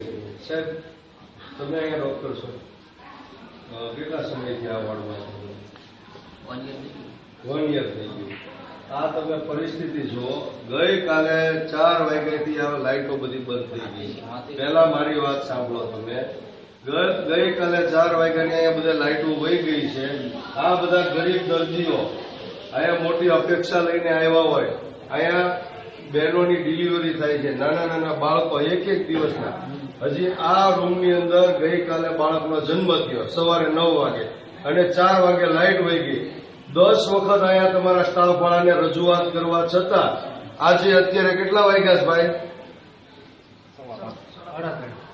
સાહેબ તમે અહીંયા ડોક્ટર છો. કેટલા સમયથી આ વાર્ડમાં છો? વન યર થઈ ગયું. આ તમે પરિસ્થિતિ જો ગઈકાલે ચાર વાગ્યાથી આ લાઈટો બધી બંધ થઈ ગઈ. પહેલા મારી વાત સાંભળો તમે. ગઈકાલે ચાર વાગ્યાની અહીંયા બધા લાઈટો વહી ગઈ છે. આ બધા ગરીબ દર્દીઓ. અહીંયા મોટી અપેક્ષા લઈને આવ્યા હોય. અહીંયા બહેનોની ડિલિવરી થાય છે. નાના નાના બાળકો એક એક દિવસના. હજી આ રૂમની અંદર ગઈકાલે બાળકનો જન્મ થયો, સવારે નવ વાગે. અને ચાર વાગે લાઇટ વહી ગઈ. દસ વખત અહીંયા તમારા સ્ટાફ વાળાને રજૂઆત કરવા છતાં આજે અત્યારે કેટલા વાગ્યા છે ભાઈ?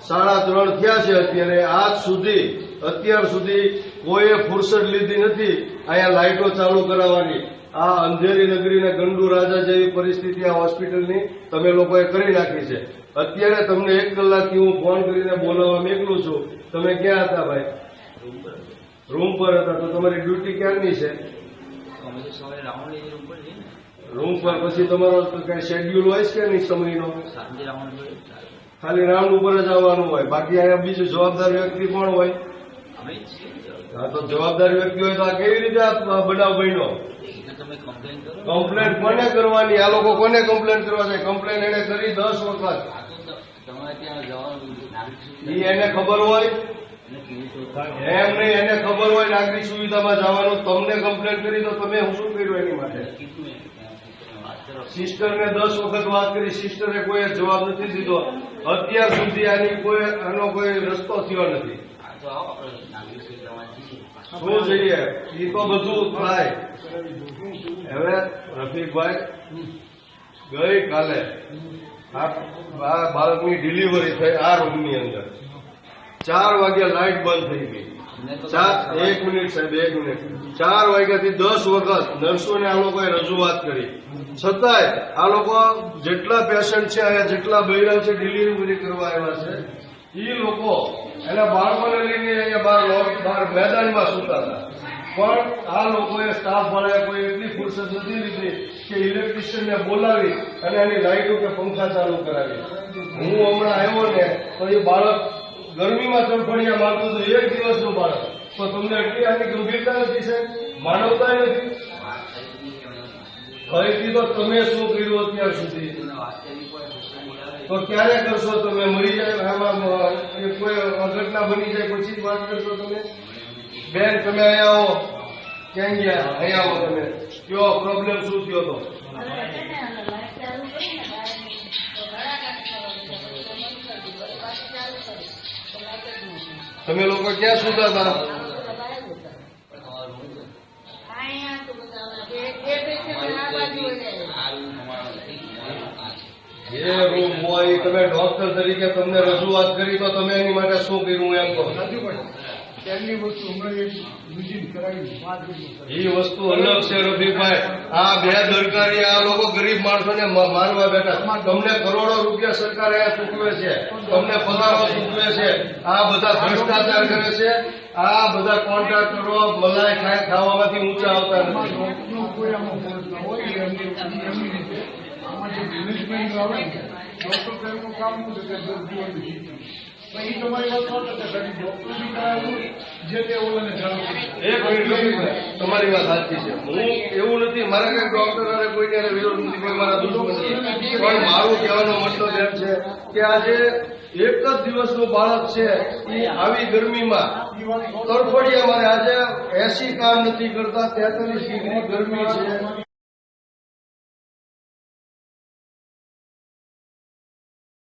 સાડા ત્રણ થયા છે અત્યારે. આજ સુધી, અત્યાર સુધી કોઈએ ફુરસદ લીધી નથી અહીંયા લાઇટો ચાલુ કરાવવાની. આ અંધેરી નગરીને ગંડુ રાજા જેવી પરિસ્થિતિ આ હોસ્પિટલની તમે લોકોએ કરી નાખી છે. અત્યારે તમને એક કલાકથી હું ફોન કરીને બોલાવવા મેકલું છું. તમે ક્યાં હતા ભાઈ? રૂમ પર હતા. તો તમારી ડ્યુટી ક્યારની છે? રૂમ પર પછી તમારો કઈ શેડ્યુલ હોય છે કે નહીં સમયનો? ખાલી રાઉન્ડ ઉપર જ આવવાનું હોય. બાકી અહીંયા બીજું જવાબદાર વ્યક્તિ કોણ હોય. હા તો જવાબદાર વ્યક્તિ હોય તો આ કેવી રીતે આ બનાવ બન્યો? કમ્પ્લેન કોને કરવાની? આ લોકો કોને કમ્પ્લેન કરવા છે કમ્પ્લેન એને કરી દસ વખત. એને ખબર હોય? એમ નહીં એને ખબર હોય નાગરિક સુવિધામાં જવાનું. તમને કમ્પ્લેન કરી તો તમે હું શું કર્યું એની માટે? સિસ્ટરને દસ વખત વાત કરી. સિસ્ટરે કોઈ જવાબ નથી દીધો. અત્યાર સુધી આની કોઈ આનો કોઈ રસ્તો થયો નથી. શું જોઈએ? એ તો બધું થાય. હવે રફીકભાઈ ગઈ કાલે આ બાળકની ડિલિવરી થઈ આ રૂમની અંદર. ચાર વાગ્યા લાઇટ બંધ થઈ ગઈ. ચાર એક મિનિટ સાહેબ એક મિનિટ. ચાર વાગ્યાથી દસ વખત નર્સોને આ લોકોએ રજૂઆત કરી. છતાંય આ લોકો જેટલા પેશન્ટ છે અહીંયા જેટલા બૈરા છે ડિલિવરી કરવા આવ્યા છે એ લોકો એના બાળકોને લઈને અહીંયા બહાર બહાર મેદાનમાં સૂતા હતા. પણ આ લોકોએ સ્ટાફ વાળાએ કોઈ એટલી ફુરસદ નથી લીધી કે ઇલેક્ટ્રિશિયનને બોલાવી અને એની લાઇટો કે પંખા ચાલુ કરાવી. હું હમણાં આવ્યો ને, તો એ બાળક ગરમીમાં તડફડિયા મારતું હતું, એક દિવસનું બાળક. તો તમને એટલી આની ગંભીરતા નથી, સાહેબ? માનવતા નથી. ફરીથી તો તમે શું કર્યું અત્યાર સુધી? તો ક્યારે કરશો તમે? મરી જાય આમાં કોઈ અઘટના બની જાય પછી જ વાત કરશો તમે? બેન, તમે અહીંયા આવો. ક્યાં ગયા? અહીંયા આવો તમે. કયો પ્રોબ્લેમ શું થયો તો? તમે લોકો ક્યાં સુતા હતા તમારો રૂમ છે અહીંયા આ રૂમ અમારો નથી અમારો આ જે રૂમ હોય એ તમે ડોક્ટર તરીકે તમને રજૂઆત કરી તો તમે એની માટે શું કર્યું એમ કહો. પહેલી વસ્તુ એ વસ્તુ અલગ છે રફીકભાઈ આ બે દરકારી આ લોકો ગરીબ માણસોને મારવા બેઠા તમને કરોડો રૂપિયા સરકાર ચૂકવે છે. તમને પગારો ચૂકવે છે. આ બધા ભ્રષ્ટાચાર કરે છે. આ બધા કોન્ટ્રાક્ટરો મલાઈ ખાય ખાવામાંથી ઊંચા આવતા નથી ડોક્ટરનો કોઈ આમાં ફોલ્ટ ના હોય એ એમની એમની રીતે આમાં જે મેનેજમેન્ટ આવે ને ડોક્ટર સાહેબનું કામ શું છે કે દર્દીઓને જીતવું. એ તમારી વાત સો ટકા સાચી ડોક્ટર બી કરાવ્યું જે તે ઓલાને જાણ એક તમારી વાત સાચી છે. હું એવું નથી મારે કઈ ડોક્ટર અને કોઈ ત્યારે વિરોધ નથી કોઈ મારા દુશ્મન નથી. પણ મારું કહેવાનો મતલબ એમ છે કે આજે એક જ દિવસનું બાળક છે એ આવી ગરમીમાં. તડફડિયા મારે આજે એસી કામ નથી કરતા તેતાલીસ ડિગ્રી ગરમી છે.